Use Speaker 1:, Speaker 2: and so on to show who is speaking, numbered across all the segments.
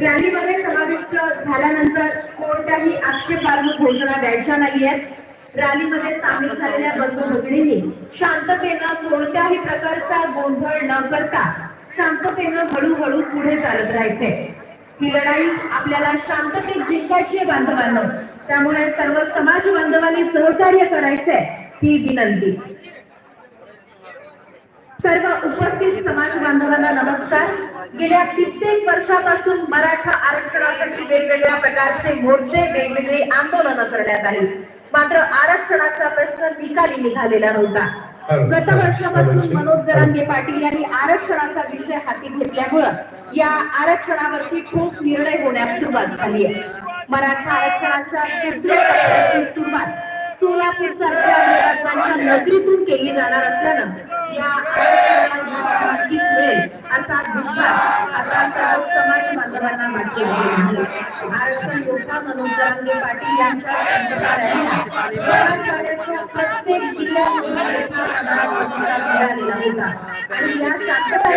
Speaker 1: रॅलीमध्ये समाविष्ट झाल्यानंतर कोणत्याही आक्षेपार्ह घोषणा द्यायच्या नाहीये रॅलीमध्ये सामील झालेल्या बंधू भगिनींनी शांततेनं कोणत्याही प्रकारचा गोंधळ न करता शांततेनं हळूहळू पुढे चालत राहायचे. ही लढाई आपल्याला शांततेत जिंकायची आहे बांधवांना. त्यामुळे सर्व समाज बांधवांनी सहकार्य करायचंय ही विनंती. सर्व उपस्थित समाज बांधवांना नमस्कार. गेल्या कित्येक वर्षापासून मराठा आरक्षणासाठी वेगवेगळ्या प्रकारचे मोर्चे वेगवेगळी आंदोलनं करण्यात आली. मात्र आरक्षणाचा प्रश्न निकाली निघालेला नव्हता. गत वर्षापासून मनोज जरांगे पाटील यांनी आरक्षणाचा विषय हाती घेतल्यामुळं या आरक्षणावरती ठोस निर्णय होण्यास सुरुवात झाली आहे. मराठा आरक्षणाच्या दुसऱ्या टप्प्याची सुरुवात सोलापूर सारख्या नगरीतून केली जाणार असल्यानं नक्कीच मिळेल असा विश्वास आता सर्व समाज बांधवांना आरक्षण योद्धा मनोज जरांगे पाटील यांच्या संकल्पना प्रत्येक मिळालेला होता आणि या शांतता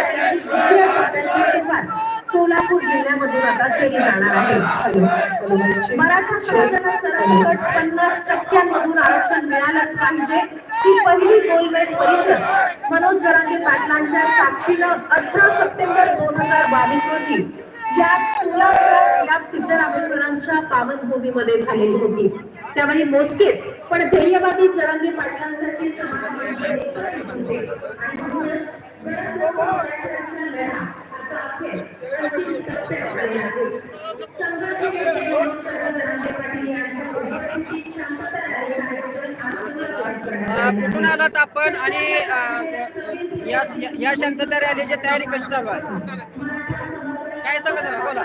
Speaker 1: सुरुवात सोलापूर जिल्ह्यामध्ये आता केली जाणार आहे. मराठा समाजाला सरसकट पन्नास टक्क्यांमधून आरक्षण मिळालंच पाहिजे ही पहिली गोलमेज परिषद मनोज जरांगे पाटलांच्या साक्षीनं अठरा सप्टेंबर दोन हजार बावीस रोजी या सोलापुरात या सिद्धरामेश्वरांच्या पावनभूमीमध्ये झालेली होती. त्यावेळी मोजकेच पण ध्येयवादी जरांगे पाटलांसाठी आणि म्हणूनच
Speaker 2: कुठून आलात आपण आणि या या- शांतता रॅलीची तयारी कशी चालू आहे? काय सांगत बोला.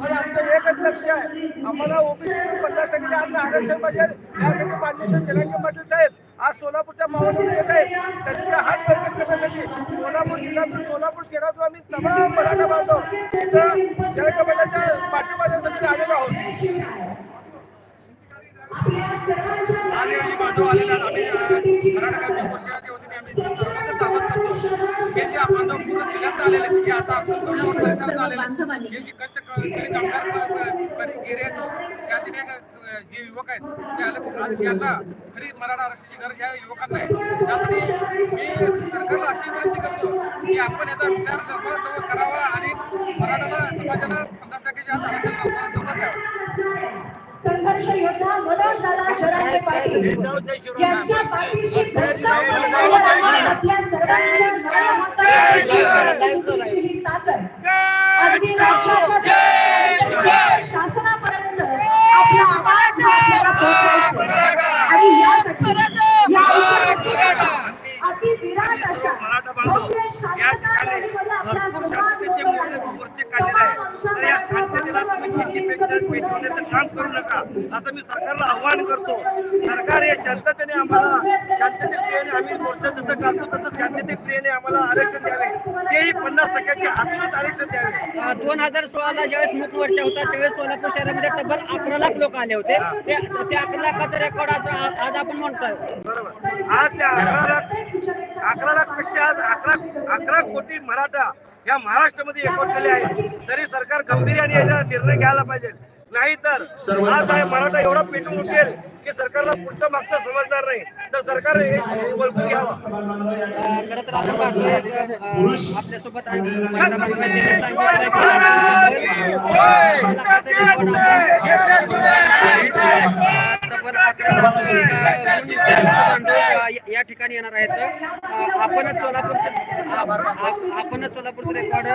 Speaker 3: आमचं एकच लक्ष आहे. आम्हाला ओबीसी पन्नास टक्के आमचं आरक्षण पाहिजे. यासाठी मान्य की पाटील साहेब आज सोलापूरच्या मावळून येत आहेत त्यांच्या हात बळकट करण्यासाठी सोलापूर जिल्ह्यातून सोलापूर शहरातून आम्ही तमाम मराठा बांधव इथं जलंगे पाटलाच्या पाठिंबासाठी आलेलो आहोत
Speaker 4: आणि बांधव आलेला आम्ही अ, मराठा क्रांती मोर्चाच्या वतीने आम्ही सर्वांचं स्वागत करतो हे जे बांधव पूर्ण जिल्ह्यात आलेले आहेत, जे आता आपण परिसरात आलेले हे जे कष्ट कामगार प- प- प- एरिया येतो त्या दिने जे युवक आहेत त्यांना खरी मराठा आरक्षणाची गरज ह्या युवकांना आहे त्यासाठी मी सरकारला अशी विनंती करतो की आपण याचा विचार लवकरात लवकर करावा आणि मराठाला समाजाला पन्नास टक्के आत आरक्षण
Speaker 1: संघर्ष योद्धा मनोज दादा जरांगे पाटील यांच्या पाठीशी भक्कम आपल्या सर्वांच्या ही ताकद अगदी राज्याच्या शासनापर्यंत आपला आवाज हा आपल्याला पोहोचवायचा आहे. आणि यासाठी या विचारासाठी अतिविराट अशा
Speaker 3: मराठा बांधव या ठिकाणी भरपूर शांततेचे मोर्चे. काढलेले आहे तर या शांततेला तुम्ही पेटवण्याचं काम करू नका. असं मी सरकारला आव्हान करतो. सरकार हे शांततेने आम्हाला शांतते प्रियाने आम्ही मोर्चा जसं काढतो तसं आम्हाला आरक्षण द्यावे. तेही पन्नास टक्क्याच्या हातूनच आरक्षण द्यावे.
Speaker 2: दोन हजार सोळाला ज्यावेळेस मुख मोर्चा होता त्यावेळेस सोलापूर शहरामध्ये तब्बल अकरा लाख लोक आले होते. ते ते अकरा लाखाचा रेकॉर्ड आज आज आपण म्हणतोय.
Speaker 3: बरोबर. आज त्या अकरा लाख अकरा लाखपेक्षा आज अकरा अकरा कोटी मराठा या महाराष्ट्रामध्ये एकवटलेले आहेत तरी सरकार गांभीर्याने याचा निर्णय घ्यायला पाहिजे नाहीतर आज आहे मराठा एवढा पेटून उठेल की सरकारला पुढचं मागचं समजणार नाही तर सरकार हे ओळखून घ्यावा
Speaker 2: तर आपल्यासोबत आहे. या ठिकाणी येणार आहेत. आपणच सोलापूरचं आपणच सोलापूरचं रेकॉर्ड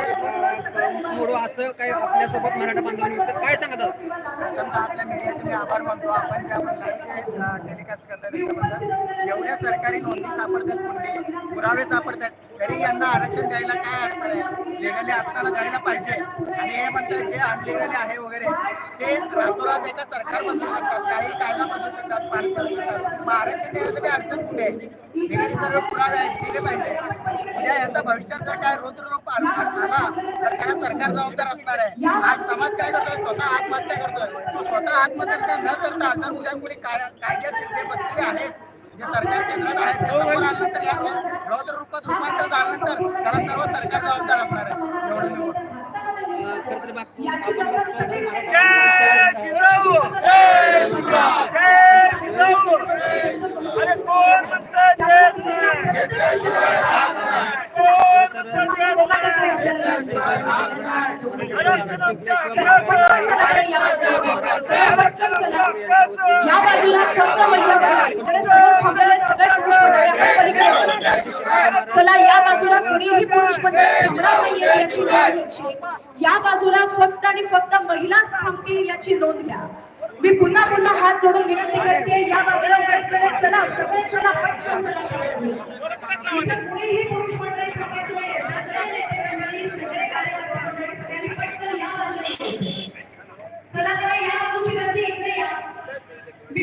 Speaker 2: मोडू असं काही आपल्यासोबत मराठा बांधवांनी होतं. काय सांगत
Speaker 5: प्रथमतः आपल्या मीडियाचे मी आभार मानतो. आपण जे आपण लाईव्ह टेलिकास्ट करतात त्याच्याबद्दल एवढ्या सरकारी नोंदी सापडतात कुठली पुरावे सापडतात. तरी यांना आरक्षण द्यायला काय अडचण आहे? लिगली असताना द्यायला पाहिजे. आणि हे म्हणतात जे अनलिगली आहे वगैरे ते रातोरात एका सरकार बदलू शकतात काही कायदा बदलू शकतात पारित करू शकतात. मग आरक्षण देण्यासाठी अडचण कुठे? लिगली सर्व पुरावे आहेत दिले पाहिजे. उद्या याचा भविष्यात जर काय रौद्ररूप आला तर त्याला सरकार जबाबदार असणार आहे. आज समाज काय करतोय? स्वतः आत्महत्या करतोय. तो स्वतः आत्महत्या न करता जर उद्या कोणी काय- कायद्यात जे बसलेले आहेत जे सरकार केंद्रात आहे ते समोर हो, आल्यानंतर या रोज रोज रूपात रूपांतर झाल्यानंतर त्याला सर्व सरकार जबाबदार असणार आहे. एवढं मी
Speaker 3: आरक्षण आमच्या आरक्षण
Speaker 6: या बाजूला फक्त पुरुष चला या बाजूला कुणीही पुरुष याची या बाजूला फक्त आणि फक्त महिलाच थांबतील याची नोंद घ्या. मी पुन्हा पुन्हा हात जोडून विनंती करते या बाजूला चला सगळे चला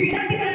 Speaker 6: ವಿದ್ಯಾರ್ಥಿಗಳ